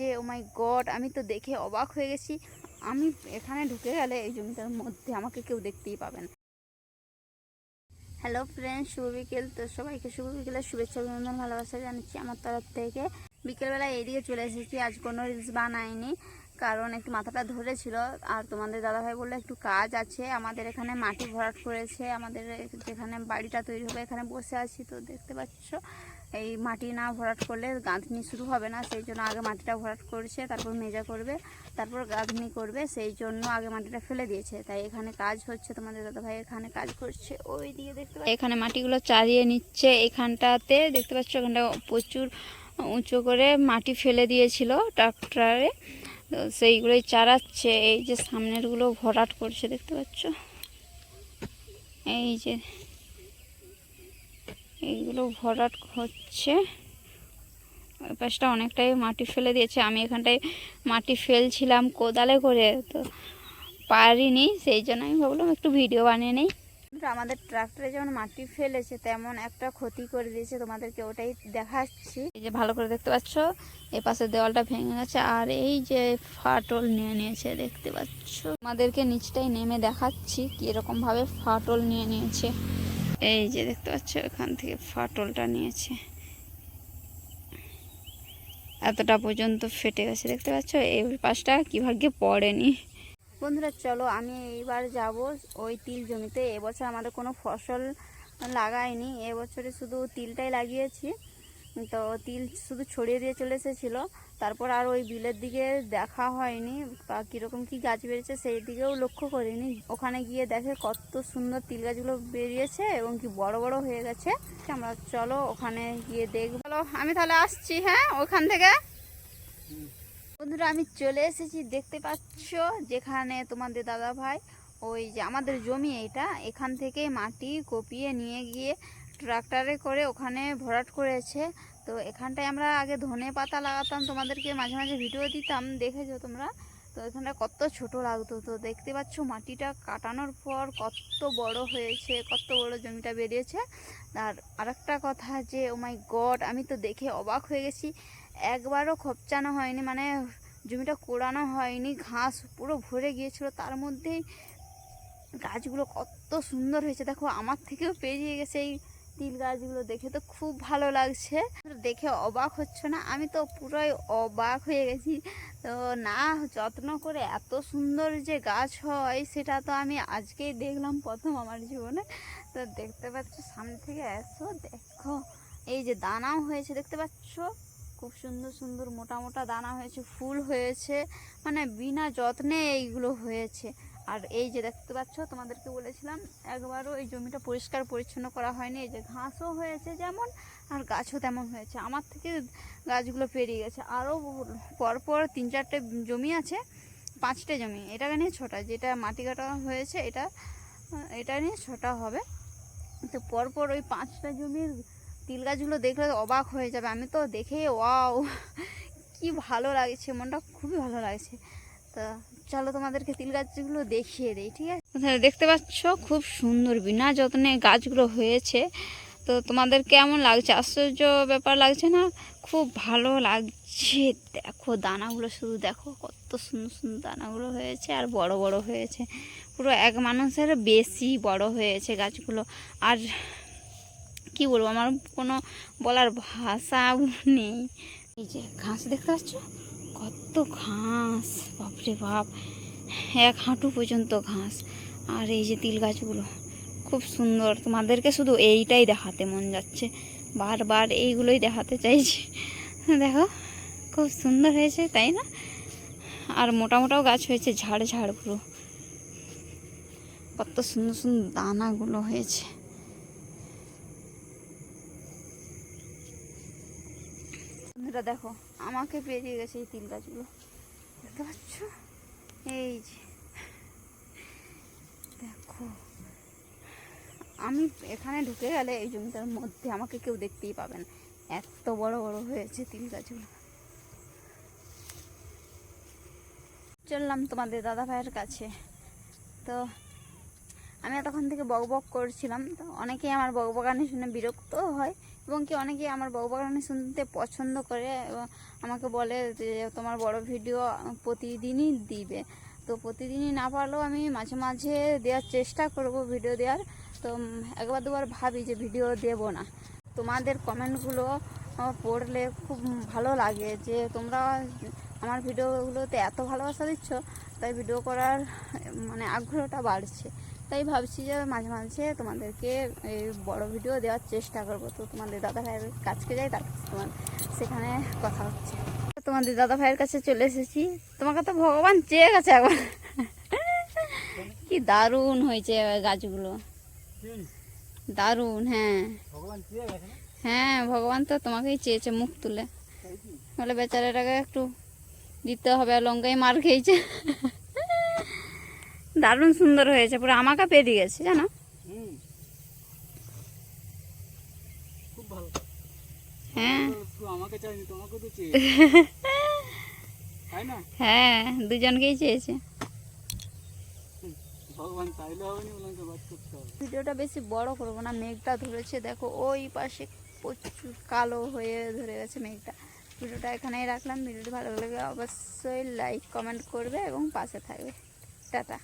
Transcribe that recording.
যে ও মাই গড আমি তো দেখে অবাক হয়ে গেছি। আমি এখানে ঢুকে গেলে এই জমিটার মধ্যে আমাকে কেউ দেখতেই পাবে না। হ্যালো ফ্রেন্ড শুভ বিকেল। তো সবাইকে শুভ বিকেলের শুভেচ্ছা, অভিনন্দন, ভালোবাসা জানাচ্ছি আমার তরফ থেকে। বিকেলবেলা এইদিকে চলে এসেছি। আজ কোনো রিলস বানাইনি, কারণ একটু মাথাটা ধরেছিল। আর তোমাদের দাদাভাই বলল, একটু কাজ আছে। আমাদের এখানে মাটি ভরাট করেছে। আমাদের যেখানে বাড়িটা তৈরি হবে, এখানে বসে আছি। তো দেখতে পাচ্ছ এই মাটি না ভরাট করলে গাঁথনি শুরু হবে না, সেই জন্য আগে মাটিটা ভরাট করছে, তারপর মেজা করবে, তারপর গাঁথনি করবে, সেই জন্য আগে মাটিটা ফেলে দিয়েছে। তাই এখানে কাজ হচ্ছে তোমাদের দাদাভাই এখানে কাজ করছে, ওই দিকে দেখতে এখানে মাটিগুলো চারিয়ে নিচ্ছে, এখানটাতে দেখতে পাচ্ছ এখানটা প্রচুর উঁচু করে মাটি ফেলে দিয়েছিল ট্রাক্টরে সেইগুলোই চারাচ্ছে, এই যে সামনেরগুলো ভরাট করছে, দেখতে পাচ্ছ? এই যে এইগুলো ভরাট হচ্ছে। ওই পাশটা অনেকটাই মাটি ফেলে দিয়েছে। আমি এখানটায় মাটি ফেলছিলাম কোদালে করে তো পারিনি সেই জন্য আমি ভাবলাম একটু ভিডিও বানিয়ে নিই। আমাদের ট্রাক্টরে যেমন মাটি ফেলেছে তেমন একটা ক্ষতি করে দিয়েছে। তোমাদেরকে ওটাই দেখাচ্ছি। এই যে ভালো করে দেখতে পাচ্ছ এ পাশে দেওয়ালটা ভেঙে গেছে আর এই যে ফাটল নিয়ে নিয়েছে দেখতে পাচ্ছ। আমাদেরকে নিচটাই নেমে দেখাচ্ছি কীরকম ভাবে ফাটল নিয়ে নিয়েছে। এই যে দেখতে পাচ্ছ, এখান থেকে ফাটলটা নিয়েছে। এতটা পর্যন্ত ফেটে গেছে, দেখতে পাচ্ছ? এই পাশটা কি ভাগ্যে পড়েনি। বন্ধুরা, চলো আমি এইবার যাব ওই তিল জমিতে। এবছর আমাদের কোনো ফসল লাগাইনি এবছরে শুধু তিলটাই লাগিয়েছি। তো তিল শুধু ছড়িয়ে দিয়ে চলে এসেছিল। তারপর আর ওই বিলের দিকে দেখা হয়নি। বা কীরকম কী গাছ বেরিয়েছে সেই দিকেও লক্ষ্য করিনি। ওখানে গিয়ে দেখে কত সুন্দর তিল গাছগুলো বেরিয়েছে এবং কি বড় বড় হয়ে গেছে। আমরা চলো ওখানে গিয়ে দেখব। আমি তাহলে আসছি হ্যাঁ ওখান থেকে? বন্ধুরা, আমি চলে এসেছি, দেখতে পাচ্ছ যেখানে তোমাদের দাদা ভাই ওই যে আমাদের জমি এটা এখান থেকে মাটি কপিয়ে নিয়ে গিয়ে ট্রাক্টরে করে ওখানে ভরাট করেছে। তো এখানটায় আমরা আগে ধনে পাতা লাগাতাম, তোমাদেরকে মাঝে মাঝে ভিডিও দিতাম, দেখেছ তোমরা? তো এখানটা কত ছোট লাগতো, তো দেখতে পাচ্ছ মাটিটা কাটানোর পর কত বড় হয়েছে, কত বড় জমিটা বেরিয়েছে। আর আরেকটা কথা যে ও মাই গড আমি তো দেখে অবাক হয়ে গেছি, একবারও খপচানো হয়নি মানে জমিটা কোড়ানো হয়নি, ঘাস পুরো ভরে গিয়েছিল, তার মধ্যেই গাছগুলো কত সুন্দর হয়েছে, দেখো আমার থেকেও পেরিয়ে গেছে এই তিল গাছগুলো দেখে তো খুব ভালো লাগছে। দেখে অবাক হচ্ছে না? আমি তো পুরোই অবাক হয়ে গেছি। তো না, যত্ন করে এত সুন্দর যে গাছ হয়, সেটা তো আমি আজকেই দেখলাম প্রথম আমার জীবনে। তো দেখতে পাচ্ছ সামনে থেকে এসো, দেখো। এই যে দানাও হয়েছে, দেখতে পাচ্ছ? খুব সুন্দর সুন্দর মোটা মোটা দানা হয়েছে, ফুল হয়েছে। মানে বিনা যত্নে এইগুলো হয়েছে। আর এই যে দেখতে পাচ্ছ, তোমাদেরকে বলেছিলাম, একবারও এই জমিটা পরিষ্কার পরিচ্ছন্ন করা হয়নি। এই যে ঘাসও হয়েছে যেমন, আর গাছও তেমন হয়েছে। আমার থেকে গাছগুলো পেরিয়ে গেছে। আরও পরপর তিন চারটে জমি আছে, পাঁচটা জমি। এটাকে নিয়ে ছটা। যেটা মাটি কাটা হয়েছে, এটা এটা নিয়ে ছটা হবে। তো পরপর ওই পাঁচটা জমির তিল গাছগুলো দেখলে অবাক হয়ে যাবে। আমি তো দেখে, ওয়াও, কি ভালো লাগছে। মনটা খুবই ভালো লাগছে। চলো তোমাদেরকে তিল গাছগুলো দেখিয়ে দিই, ঠিক আছে? দেখতে পাচ্ছ, খুব সুন্দর বিনা যত্নে গাছগুলো হয়েছে। তো তোমাদের কেমন লাগছে? আশ্চর্য ব্যাপার লাগছে না? খুব ভালো লাগছে। দেখো দানাগুলো, শুধু দেখো কত সুন্দর সুন্দর দানাগুলো হয়েছে আর বড় বড় হয়েছে। পুরো এক মানুষের বেশি বড় হয়েছে গাছগুলো। আর কি বলব, আমার কোনো বলার ভাষা নেই। এই যে ঘাস দেখতে পাচ্ছ? কত ঘাস, বাপরে বাপ। এক হাঁটু পর্যন্ত ঘাস। আর এই যে তিল গাছগুলো, খুব সুন্দর। তোমাদেরকে শুধু এইটাই দেখাতে মন যাচ্ছে। বারবার এইগুলোই দেখাতে চাইছি। দেখো, খুব সুন্দর হয়েছে, তাই না? আর মোটা মোটাও গাছ হয়েছে ঝাড় ঝাড় পুরো কত সুন্দর সুন্দর দানাগুলো হয়েছে। বন্ধুরা দেখো। আমাকে পেরিয়ে গেছে এই তিল গাছগুলো দেখতে পাচ্ছ? এই যে। দেখো। আমি এখানে ঢুকে গেলে এই জমিটার মধ্যে আমাকে কেউ দেখতেই পাবে না। এত বড় বড় হয়েছে তিল গাছগুলো চললাম তোমাদের দাদা ভাইয়ের কাছে। তো আমি এতক্ষণ থেকে বক বক করছিলাম। তো অনেকেই আমার বক বকানি শুনে বিরক্ত হয়। এবং কি অনেকে আমার বউ বাগানে শুনতে পছন্দ করে এবং আমাকে বলে যে তোমার বড় ভিডিও প্রতিদিনই দিবে। তো প্রতিদিনই না পারলেও আমি মাঝে মাঝে দেওয়ার চেষ্টা করব ভিডিও দেওয়ার। তো একবার দুবার ভাবি যে ভিডিও দেব না। তোমাদের কমেন্টগুলো পড়লে খুব ভালো লাগে যে তোমরা আমার ভিডিওগুলোতে এত ভালোবাসা দিচ্ছ, তাই ভিডিও করার মানে আগ্রহটা বাড়ছে। তাই ভাবছি যে মাঝে মাঝে তোমাদেরকে এই বড় ভিডিও দেওয়ার চেষ্টা করব। তো তোমাদের দাদা ভাইয়ের কাছকে যাই তার তোমার সেখানে কথা হচ্ছে। তোমাদের দাদা ভাইয়ের কাছে চলে এসেছি। তোমাকে তো ভগবান চেয়ে গেছে একবার। কি দারুণ হয়েছে গাছগুলো। দারুণ হ্যাঁ। হ্যাঁ ভগবান তো তোমাকেই চেয়েছে মুখ তুলে। বলে বেচারাটাকে একটু দিতে হবে আর লঙ্কাই মার খেয়েছে। দারুণ সুন্দর হয়েছে পুরো আমাকে পেরিয়ে গেছে জানো? খুব ভালো। হ্যাঁ। তুই আমাকে চাইনি তোমাকে তো চেয়ে তাই না? হ্যাঁ দুজনকেই চেয়েছে। ভগবান চাইলে হবে না বাদ করতে হবে। ভিডিওটা বেশি বড় করব না মেঘটা ধরেছে দেখো ওই পাশে প্রচুর কালো হয়ে ধরে গেছে মেঘটা। ভিডিওটা এখানেই রাখলাম ভিডিওটি ভালো লাগলে অবশ্যই লাইক কমেন্ট করবে এবং পাশে থাকবে। টাটা।